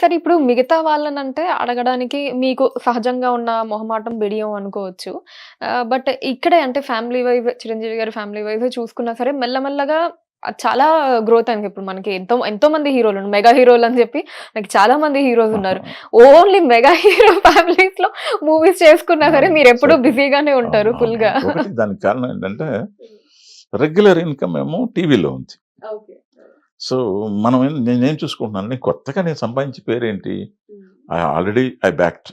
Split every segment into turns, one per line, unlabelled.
సరే ఇప్పుడు మిగతా వాళ్ళనంటే అడగడానికి మీకు సహజంగా ఉన్న మొహమాటం బిడియం అనుకోవచ్చు. బట్ ఇక్కడే అంటే ఫ్యామిలీ వైజ్ చిరంజీవి గారి ఫ్యామిలీ వైజ్ చూసుకున్నా సరే మెల్లమెల్లగా చాలా గ్రోత్ అయింది. ఇప్పుడు మనకి ఎంతో ఎంతో మంది హీరోలు ఉన్నారు. మెగా హీరోలు అని చెప్పి నాకు చాలా మంది హీరోస్ ఉన్నారు. ఓన్లీ మెగా హీరో ఫ్యామిలీస్లో మూవీస్ చేసుకున్నా సరే మీరు ఎప్పుడు. బిజీగానే ఉంటారు
ఫుల్గా దానికి కారణం ఏంటంటే రెగ్యులర్ ఇన్కమ్ ఏమో టీవీలో ఉంది. సో మనం నేనేం చూసుకుంటున్నాను నేను కొత్తగా నేను సంపాదించే పేరేంటి? I already I bagged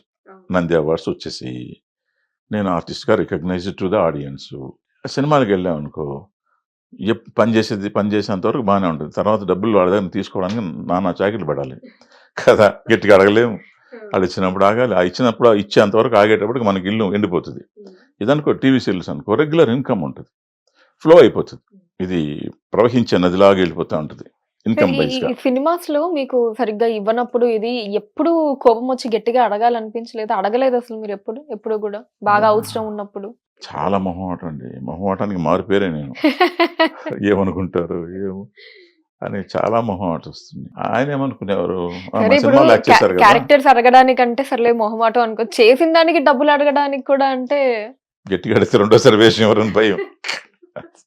Nandi awards వచ్చేసి నేను ఆర్టిస్ట్గా రికగ్నైజ్ టు ద ఆడియన్స్. సినిమాలకు వెళ్ళాం అనుకో ఎప్ పని చేసేది పని చేసేంత వరకు బాగానే ఉంటుంది. తర్వాత డబ్బులు వాళ్ళ దగ్గర తీసుకోవడానికి నానా చాకిట్లు పడాలి. కదా గట్టిగా అడగలేము. వాళ్ళు ఇచ్చినప్పుడు ఆగాలి. ఆ ఇచ్చినప్పుడు ఆ ఇచ్చేంత వరకు ఆగేటప్పటికి మనకి ఇల్లు ఎండిపోతుంది. ఇదనుకో టీవీ సీరియల్స్ అనుకో రెగ్యులర్ ఇన్కమ్ ఉంటుంది. ఫ్లో అయిపోతుంది. ఇది ప్రవహించే నదిలాగా వెళ్ళిపోతూ ఉంటుంది. ఇన్కమ్
సినిమాస్లో మీకు సరిగ్గా ఇవ్వనప్పుడు ఇది ఎప్పుడు కోపం వచ్చి గట్టిగా అడగాలనిపించలేదు? అడగలేదు అసలు మీరు ఎప్పుడు? ఎప్పుడు కూడా? బాగా అవసరం ఉన్నప్పుడు?
చాలా మొహమాటం అండి. మొహమాటానికి మారు పేరే నేను. ఏమనుకుంటారు? ఏమో? అని చాలా మొహమాట వస్తుంది. ఆయన ఏమనుకునేవారు?
క్యారెక్టర్స్ అడగడానికి అంటే సర్లే మొహమాటం అనుకో చేసిన దానికి డబ్బులు అడగడానికి కూడా అంటే
గట్టిగా అడిగితే రెండోసారి వేషం ఎవరని భయం.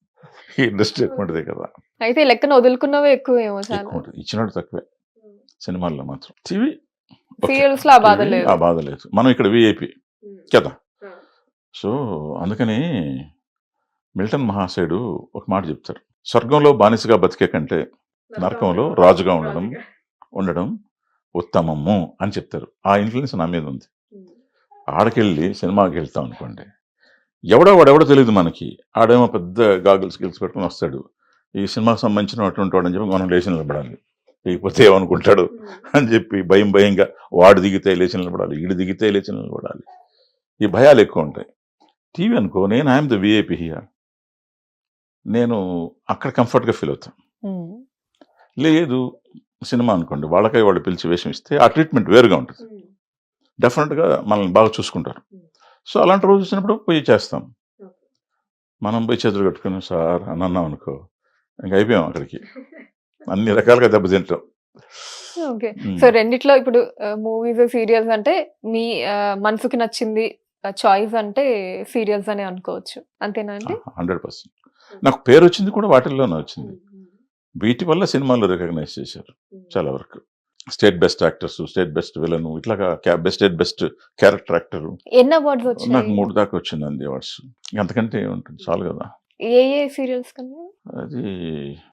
ఇండస్ట్రీ ఎక్కువ ఉంటుంది కదా.
అయితే లెక్కన వదులుకున్నవే ఎక్కువ ఏమో చాలా.
ఎక్కువ ఉంటుంది ఇచ్చినట్టు తక్కువే సినిమాల్లో మాత్రం. టీవీ?
సీరియల్స్లో ఆ బాధ లేదు.
ఆ బాధ లేదు. మనం ఇక్కడ విఐపి కదా సో అందుకని మిల్టన్ మహాశయుడు ఒక మాట చెప్తారు. స్వర్గంలో బానిసగా బతికే కంటే నరకంలో రాజుగా ఉండడం ఉండడం. ఉత్తమము అని చెప్తారు. ఆ ఇన్ఫ్లుయెన్స్ నా మీద ఉంది. ఆడకెళ్ళి సినిమాకి వెళ్తాం అనుకోండి. ఎవడో వాడెవడో తెలియదు మనకి. ఆడేమో పెద్ద గాగుల్స్ గిల్స్ పెట్టుకుని వస్తాడు. ఈ సినిమాకి సంబంధించిన అటువంటి వాడు అని చెప్పి మనం లేచి నిలబడాలి. లేకపోతే ఏమనుకుంటాడు? అని చెప్పి భయం భయంగా వాడు దిగితే లేచి నిలబడాలి ఈడు దిగితే లేచి నిలబడాలి. ఈ భయాలు ఎక్కువ ఉంటాయి. టీవీ అనుకో నేను ఐఎమ్ ద విఐపి హియర్ నేను అక్కడ కంఫర్ట్గా ఫీల్ అవుతాను.
ఉమ్.
లేదు సినిమా అనుకోండి వాళ్ళకై వాళ్ళు పిలిచి వేషం ఇస్తే ఆ ట్రీట్మెంట్ వేరుగా ఉంటుంది. డెఫినెట్గా మనల్ని బాగా చూసుకుంటారు. సో అలాంటి రోజు వచ్చినప్పుడు పోయి చేస్తాం. మనం పోయి చేతులు కట్టుకుని సార్ అని అన్నాం అనుకో ఇంక అయిపోయాం అక్కడికి. అన్ని రకాలుగా దెబ్బతింటాం
ఓకే. సో రెండిట్లో ఇప్పుడు మూవీస్ సీరియల్స్ అంటే మీ మనసుకి నచ్చింది చాయిస్ అంటే సీరియల్స్ అనే అనుకోవచ్చు. అంతేనా అండి?
Hundred percent. నాకు పేరు వచ్చింది కూడా వాటిల్లోనే వచ్చింది. వీటి వల్ల సినిమాలు రికగ్నైజ్ చేశారు చాలా వరకు. State best actors state best villain ఇట్లాగా best state best character actor.
ఎన్ని అవార్డ్స్
నాకు
వచ్చాయి
మూడు దాకా వచ్చింది అంది అవార్డ్స్ అంతకంటే ఉంటుంది? చాలు కదా.
ఏ ఏ సీరియల్స్ కన్నా?
అది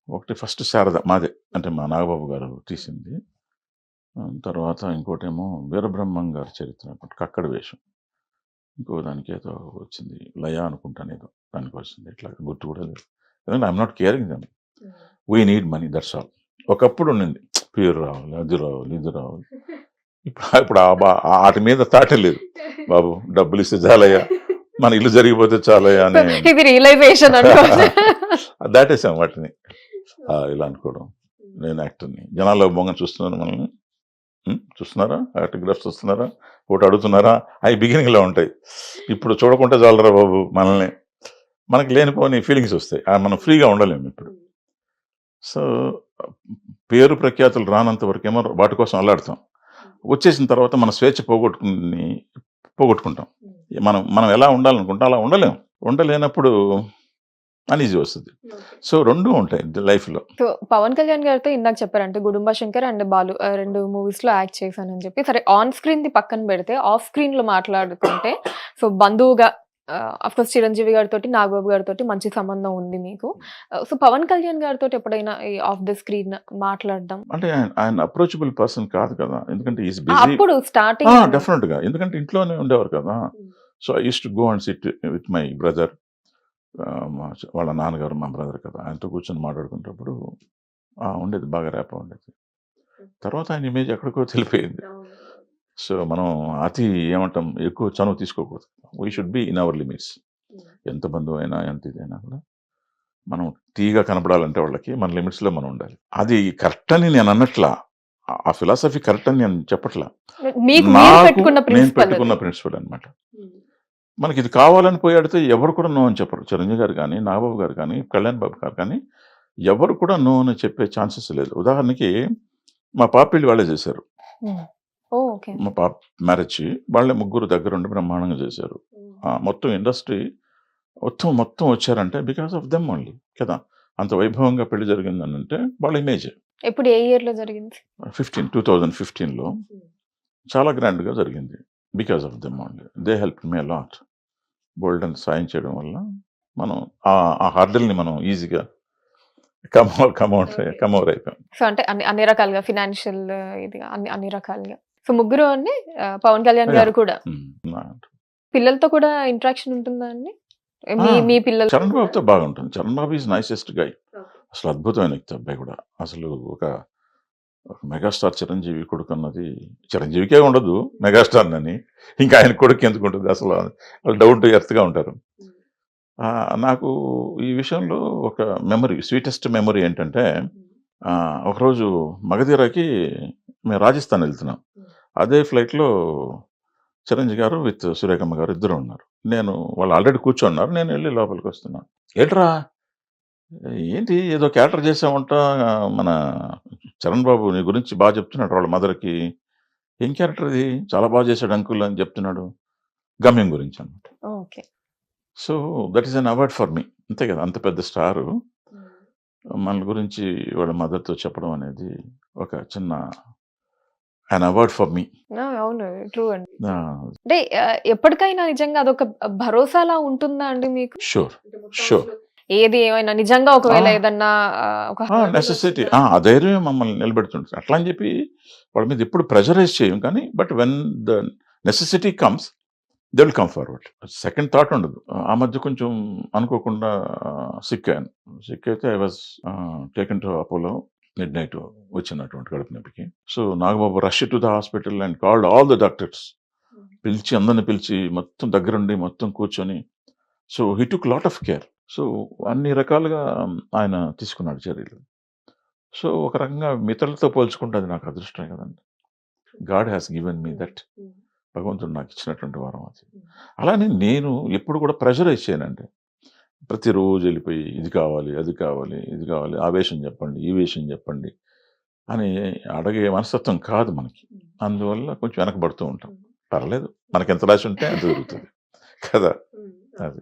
ఒకటి ఫస్ట్ శారద మాదే. అంటే మా నాగబాబు గారు తీసింది. తర్వాత ఇంకోటేమో వీరబ్రహ్మం గారి చరిత్ర కక్కడ వేషం. ఇంకో దానికి ఏదో వచ్చింది. లయ అనుకుంటాను ఏదో దానికి వచ్చింది ఇట్లా గుర్తు కూడా లేదు. I'm not caring them we need money that's all ఒకప్పుడు ఉండింది పేరు రావాలి అది రావాలి ఇది రావాలి. ఇప్పుడు ఇప్పుడు ఆ బా వాటి మీద తాటే లేదు. బాబు డబ్బులు ఇస్తే చాలయ్యా. మన ఇల్లు జరిగిపోతే చాలయ్యా అని దాటేసాం వాటిని. ఇలా అనుకోవడం. నేను యాక్టర్ని. జనాల్లో బొంగ చూస్తున్నారు మనల్ని? చూస్తున్నారా? ఆటోగ్రాఫ్స్ వస్తున్నారా ఒకటి అడుగుతున్నారా? అవి బిగినింగ్లో ఉంటాయి. ఇప్పుడు చూడకుంటే చాలరా బాబు మనల్ని. మనకి లేనిపోని ఫీలింగ్స్ వస్తాయి. మనం ఫ్రీగా ఉండలేము ఇప్పుడు. సో పేరు ప్రఖ్యాతులు రానంత వరకేమో వాటి కోసం అల్లాడతాం. వచ్చేసిన తర్వాత మన స్వేచ్ఛ పోగొట్టుకుని పోగొట్టుకుంటాం. మనం మనం ఎలా ఉండాలనుకుంటాం? అలా ఉండలేం. ఉండలేనప్పుడు అనీజీ వస్తుంది. సో రెండు ఉంటాయి లైఫ్లో.
సో పవన్ కళ్యాణ్ గారితో ఇందాక చెప్పారంటే గుడుంబ శంకర్ అండ్ బాలు రెండు మూవీస్లో యాక్ట్ చేశానని చెప్పి సరే ఆన్ స్క్రీన్ ది పక్కన పెడితే ఆఫ్ స్క్రీన్లో మాట్లాడుకుంటే సో బంధువుగా కోర్స్ చిరంజీవి గారితో నాగబాబు గారితో మంచి సంబంధం ఉంది మీకు. సో పవన్ కళ్యాణ్ గారితో ఎప్పుడైనా ఆఫ్ ద స్క్రీన్ మాట్లాడడం?
అంటే ఆయన అప్రోచబుల్ పర్సన్ కాదు కదా. ఎందుకంటే
అప్పుడు స్టార్టింగ్
డెఫినెట్గా. ఎందుకంటే ఇంట్లోనే ఉండేవారు కదా. So I use to go and sit with my brother వాళ్ళ నాన్నగారు మా బ్రదర్ కదా. ఆయనతో కూర్చొని మాట్లాడుకునేటప్పుడు ఆ, ఉండేది బాగా రేప ఉండేది. తర్వాత ఆయన ఇమేజ్ ఎక్కడికో తెలిపోయింది సో మనం అతి ఏమంటాం ఎక్కువ చనువు తీసుకోకూడదు. We should be in our limits ఎంత బంధువు అయినా ఎంత ఇదైనా కూడా మనం తీగా కనపడాలంటే వాళ్ళకి మన లిమిట్స్లో మనం ఉండాలి. అది కరెక్ట్ అని నేను అన్నట్లా ఆ- ఫిలాసఫీ కరెక్ట్ అని నేను చెప్పట్లా. నేను పెట్టుకున్న ప్రిన్సిపల్ అనమాట మనకి ఇది కావాలని పోయి అడిగితే ఎవరు కూడా నో అని చెప్పరు. చిరంజీవి గారు కానీ నాగబాబు గారు కానీ కళ్యాణ్ బాబు గారు కానీ ఎవరు కూడా నో అని చెప్పే ఛాన్సెస్ లేదు. ఉదాహరణకి మా పాపిళ్ళు వాళ్ళే చేశారు.
ఓకే
మా పాప మ్యారేజ్ వాళ్ళే ముగ్గురు దగ్గర ఉండి బ్రహ్మాండంగా చేశారు. మొత్తం ఇండస్ట్రీ మొత్తం మొత్తం వచ్చారంటే బికాస్ ఆఫ్ దెమ్ ఓన్లీ కదా? అంత వైభవంగా పెళ్ళి జరిగిందని అంటే వాళ్ళ ఇమేజ్.
ఎప్పుడు ఏ ఇయర్లో జరిగింది?
ఫిఫ్టీన్ టూ థౌజండ్ ఫిఫ్టీన్లో చాలా గ్రాండ్గా జరిగింది. Because of them only. They help me lot bold and సాయం చేయడం వల్ల మనం ఆ- ఆ హర్డల్ని మనం ఈజీగా కమ్ కమౌట్
Okay.
కమౌర్ అయిపోయాం.
సో అంటే అన్ని అన్ని రకాలుగా ఫినాన్షియల్ ఇది అన్ని అన్ని రకాలుగా. సో ముగ్గురు అండి. పవన్ కళ్యాణ్ గారు కూడా.
నా-
పిల్లలతో కూడా ఇంట్రాక్షన్ ఉంటుందా అండి? మీ
ఆ,
మీ పిల్లలు
చరణ్ బాబుతో బాగుంటుంది. Charan Babu is nicest guy అసలు అద్భుతమైన వ్యక్తి అబ్బాయి కూడా. అసలు ఒక ఒక మెగాస్టార్ చిరంజీవి కొడుకు అన్నది చిరంజీవికే ఉండదు మెగాస్టార్ అని ఇంకా ఆయన కొడుకు ఎందుకు ఉంటుంది? అసలు వాళ్ళు డౌన్ టు ఎర్త్గా ఉంటారు. ఆ, నాకు ఈ విషయంలో ఒక మెమరీ స్వీటెస్ట్ మెమరీ ఏంటంటే ఆ, ఒకరోజు మగధీరాకి మేము రాజస్థాన్ వెళ్తున్నాం. అదే ఫ్లైట్లో చిరంజీవి గారు విత్ సురేఖమ్మ గారు ఇద్దరు ఉన్నారు. నేను వాళ్ళు ఆల్రెడీ కూర్చోన్నారు. నేను వెళ్ళి లోపలికి వస్తున్నాను. ఏంట్రా? ఏంటి? ఏదో క్యారెక్టర్ చేసామంట మన చరణ్ బాబు నీ గురించి బాగా చెప్తున్నాడు వాళ్ళ మదర్కి. ఏం క్యారెక్టర్ ఇది? చాలా బాగా చేశాడు అంకుల్ అని చెప్తున్నాడు. గమ్యం గురించి అనమాట
okay.
So that is an award for me అంతే కదా? అంత పెద్ద స్టారు. మన గురించి వాళ్ళ మదర్తో చెప్పడం అనేది ఒక చిన్న అన్ అవార్డ్ ఫర్ మీ
అవును ట్రూ అండి. అంటే ఎప్పటికైనా నిజంగా అదొక భరోసాలా ఉంటుందా అండి మీకు?
Sure Sure.
ఏది ఏమైనా నిజంగా ఒకవేళ. ఏదన్నా
నెసెసిటీ ఆ ధైర్యం మమ్మల్ని నిలబెడుతుంటుంది. అట్లా అని చెప్పి వాళ్ళ మీద ఎప్పుడు ప్రెజరైజ్ చేయం కానీ but when the necessity comes they will come forward second thought ఉండదు. ఆ మధ్య కొంచెం అనుకోకుండా సిక్ అయ్యాను. సిక్ అయితే I was taken to Apollo midnight వచ్చినటువంటి గడుపు నొప్పికి. So Nagababu rush to the hospital and called all the doctors పిలిచి అందరిని పిలిచి మొత్తం దగ్గరుండి మొత్తం కూర్చొని so he took lot of care so అన్ని రకాలుగా ఆయన తీసుకున్నాడు చర్యలు. సో ఒక రకంగా మిత్రులతో పోల్చుకుంటే అది నాకు అదృష్టమే కదండి. God has given me that భగవంతుడు నాకు ఇచ్చినటువంటి వరం అది. అలానే నేను ఎప్పుడు కూడా ప్రెషరైజ్ చేయనండి. ప్రతిరోజు వెళ్ళిపోయి ఇది కావాలి అది కావాలి ఇది కావాలి ఆ వేషం చెప్పండి ఈ వేషం చెప్పండి అని అడిగే మనస్తత్వం కాదు మనకి. అందువల్ల కొంచెం వెనకబడుతూ ఉంటాం. పర్లేదు మనకి ఎంత రాసి ఉంటే అంత దొరుకుతుంది కదా? అది.